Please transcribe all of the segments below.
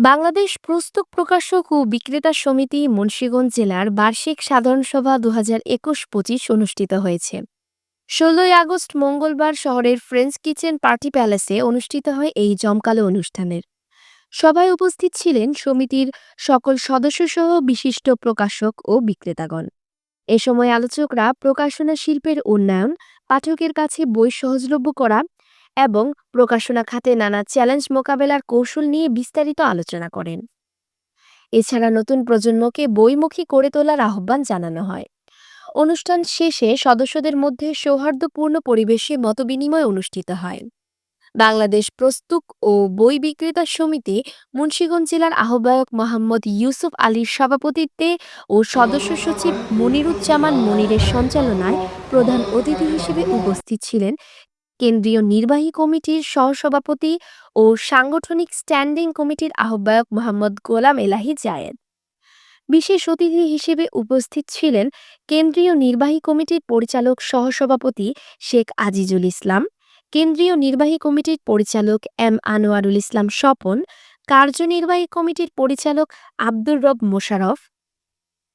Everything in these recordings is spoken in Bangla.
বাংলাদেশ পুস্তক প্রকাশক ও বিক্রেতা সমিতি মুন্সীগঞ্জ জেলার বার্ষিক সাধারণ সভা দু হাজার একুশ পঁচিশ অনুষ্ঠিত হয়েছে। ষোলোই আগস্ট মঙ্গলবার শহরের ফ্রেঞ্চ কিচেন পার্টি প্যালেসে অনুষ্ঠিত হয় এই জমকালো অনুষ্ঠানের। সভায় উপস্থিত ছিলেন সমিতির সকল সদস্যসহ বিশিষ্ট প্রকাশক ও বিক্রেতাগণ। এ সময় আলোচকরা প্রকাশনা শিল্পের উন্নয়ন, পাঠকের কাছে বই সহজলভ্য করা এবং প্রকাশনা খাতে নানা চ্যালেঞ্জ মোকাবেলার কৌশল নিয়ে বিস্তারিত আলোচনা করেন। এছাড়া নতুন প্রজন্মকে বইমুখী করে তোলার আহ্বান জানানো হয়। অনুষ্ঠান শেষে সদস্যদের মধ্যে সৌহার্দ্যপূর্ণ পরিবেশে মতবিনিময় অনুষ্ঠিত হয়। বাংলাদেশ প্রস্তুক ও বই বিক্রেতা সমিতি মুন্সীগঞ্জ জেলার আহ্বায়ক মোহাম্মদ ইউসুফ আলীর সভাপতিত্বে ও সদস্য সচিব মনিরুজ্জামান মনিরের সঞ্চালনায় প্রধান অতিথি হিসেবে উপস্থিত ছিলেন কেন্দ্রীয় নির্বাহী কমিটির সহসভাপতি ও সাংগঠনিক স্ট্যান্ডিং কমিটির আহ্বায়ক মোহাম্মদ গোলাম এলাহি জায়েদ। বিশেষ অতিথি হিসেবে উপস্থিত ছিলেন কেন্দ্রীয় নির্বাহী কমিটির পরিচালক সহসভাপতি শেখ আজিজুল ইসলাম, কেন্দ্রীয় নির্বাহী কমিটির পরিচালক এম আনোয়ারুল ইসলাম স্বপন, কার্যনির্বাহী কমিটির পরিচালক আব্দুর রব মোশারফ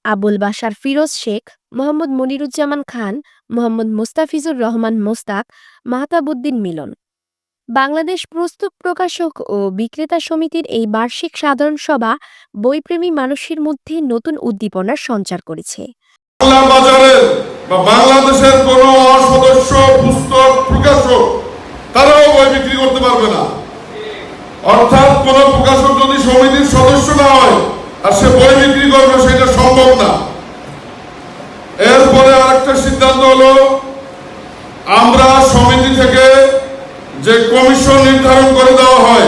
আবুল বাশার ফিরোজ শেখ, মোহাম্মদ মনিরুজ্জামান খান, মোহাম্মদ মোস্তাফিজুর রহমান মোস্তাক, মাহতাবুদ্দিন মিলন। বাংলাদেশ প্রস্তুত প্রকাশক ও বিক্রেতা সমিতির এই বার্ষিক সাধারণ সভা বইপ্রেমী মানুষের মধ্যে নতুন উদ্দীপনার সঞ্চার করেছে। বাংলাদেশের অসদস্য পুস্তক প্রকাশক তারাও বই বিক্রি করতে পারবে না অর্থাৎ কোন প্রকাশক যদি সমিতির সদস্য না হয় আর সে বই বিক্রি করবে সেটা সম্ভব না এরপরে আরেকটা সিদ্ধান্ত হলো আমরা সমিতি থেকে যে কমিশন নির্ধারণ করে দেওয়া হয়,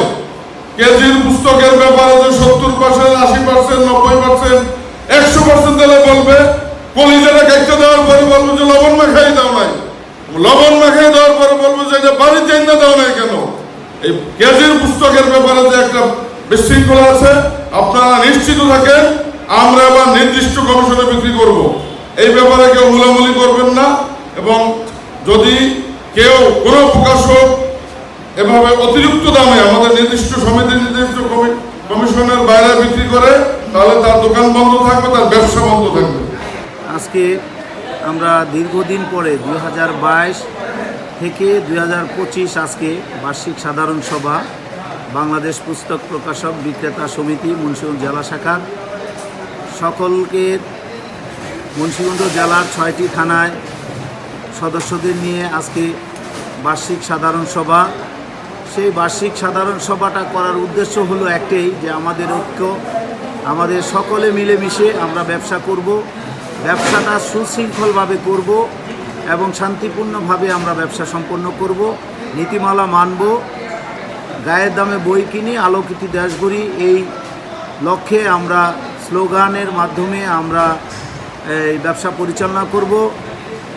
কেজির পুস্তকের ব্যাপারে যে সত্তর পার্সেন্ট, আশি পার্সেন্ট, নব্বই পার্সেন্ট, একশো পার্সেন্ট দিলে বলবে, কলিজাটা কেটে দেওয়ার পরে বলব যে লবণ মাখাই দাও নাই। লবণ মাখাই দেওয়ার পরে বলব যে এটা বাড়ির চেঞ্জা দাও নাই কেন? এই কেজির পুস্তকের ব্যাপারে যে একটা বিশৃঙ্খলা আছে, আপনারা নিশ্চিত থাকেন, আমরা আবার নির্দিষ্ট কমিশনে বিক্রি করব। এই ব্যাপারে কেউ মুলামুলি করবেন না, এবং যদি কেউ কোনো প্রকাশক এভাবে অতিরিক্ত দামে আমাদের নির্দিষ্ট সমিতি, নির্দিষ্ট কমি- কমিশনের বাইরে বিক্রি করে, তাহলে তার দোকান বন্ধ থাকবে, তার ব্যবসা বন্ধ থাকবে। আজকে আমরা দীর্ঘদিন পরে, দুই হাজার বাইশ থেকে দুই হাজার পঁচিশ আজকে বার্ষিক সাধারণ সভা, বাংলাদেশ পুস্তক প্রকাশক বিক্রেতা সমিতি, মুন্সিগঞ্জ জেলা শাখার। সকলকে মুন্সিগঞ্জ জেলার ছয়টি থানায় সদস্যদের নিয়ে আজকে বার্ষিক সাধারণ সভা। সেই বার্ষিক সাধারণ সভাটা করার উদ্দেশ্য হলো একটাই, যে আমাদের ঐক্য, আমাদের সকলে মিলেমিশে আমরা ব্যবসা করব, ব্যবসাটা সুশৃঙ্খলভাবে করব এবং শান্তিপূর্ণভাবে আমরা ব্যবসা সম্পন্ন করব। নীতিমালা মানব, গায়ের দামে বই কিনি, আলোকিত দেশ এই লক্ষ্যে আমরা স্লোগানের মাধ্যমে আমরা, এই ব্যবসা পরিচালনা করব।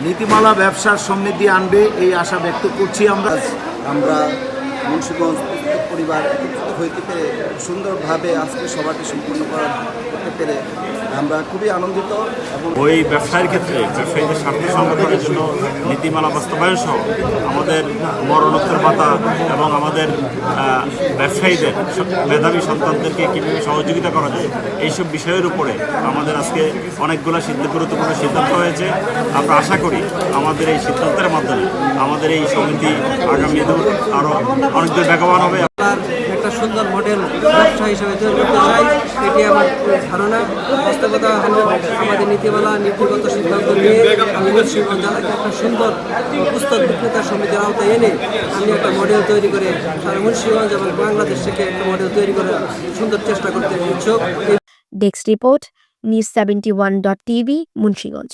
নীতিমালা ব্যবসার সমৃদ্ধি আনবে এই আশা ব্যক্ত করছি আমরা। আমরা মুন্সিগঞ্জ পরিবার একত্রিত হইতে পেরে সুন্দরভাবে আজকে সভাটি সম্পূর্ণ করা করতে পেরে আমরা খুবই আনন্দিত ওই ব্যবসায়ের ক্ষেত্রে ব্যবসায়ীদের স্বার্থ সংরক্ষণের জন্য নীতিমালা বাস্তবায়ন সহ আমাদের মরণোত্তর ভাতা এবং আমাদের ব্যবসায়ীদের, মেধাবী সন্তানদেরকে কীভাবে সহযোগিতা করা যায়, এইসব বিষয়ের উপরে আমাদের আজকে অনেকগুলো সিদ্ধান্ত, গুরুত্বপূর্ণ সিদ্ধান্ত হয়েছে। আমরা আশা করি আমাদের এই সিদ্ধান্তের মাধ্যমে আমাদের এই সমিতি আগামী আরও অনেক দূর বেগবান হবে। তার একটা সুন্দর মডেল ব্যবসা হিসেবে তৈরি করতে চাই, এটি আমার ধারণা। বাস্তবতা হলো আমাদের নীতিমালা, নীতিগত সিদ্ধান্ত নিয়ে আমি জেলাকে একটা সুন্দর পুস্তক বিক্রেতা সমিতির আওতায় এনে আমি একটা মডেল তৈরি করে সারা মুন্সিগঞ্জ এবং বাংলাদেশ থেকে একটা মডেল তৈরি করে সুন্দর চেষ্টা করতে ইচ্ছুক। Desk report, news seventy one dot TV, Munshiganj.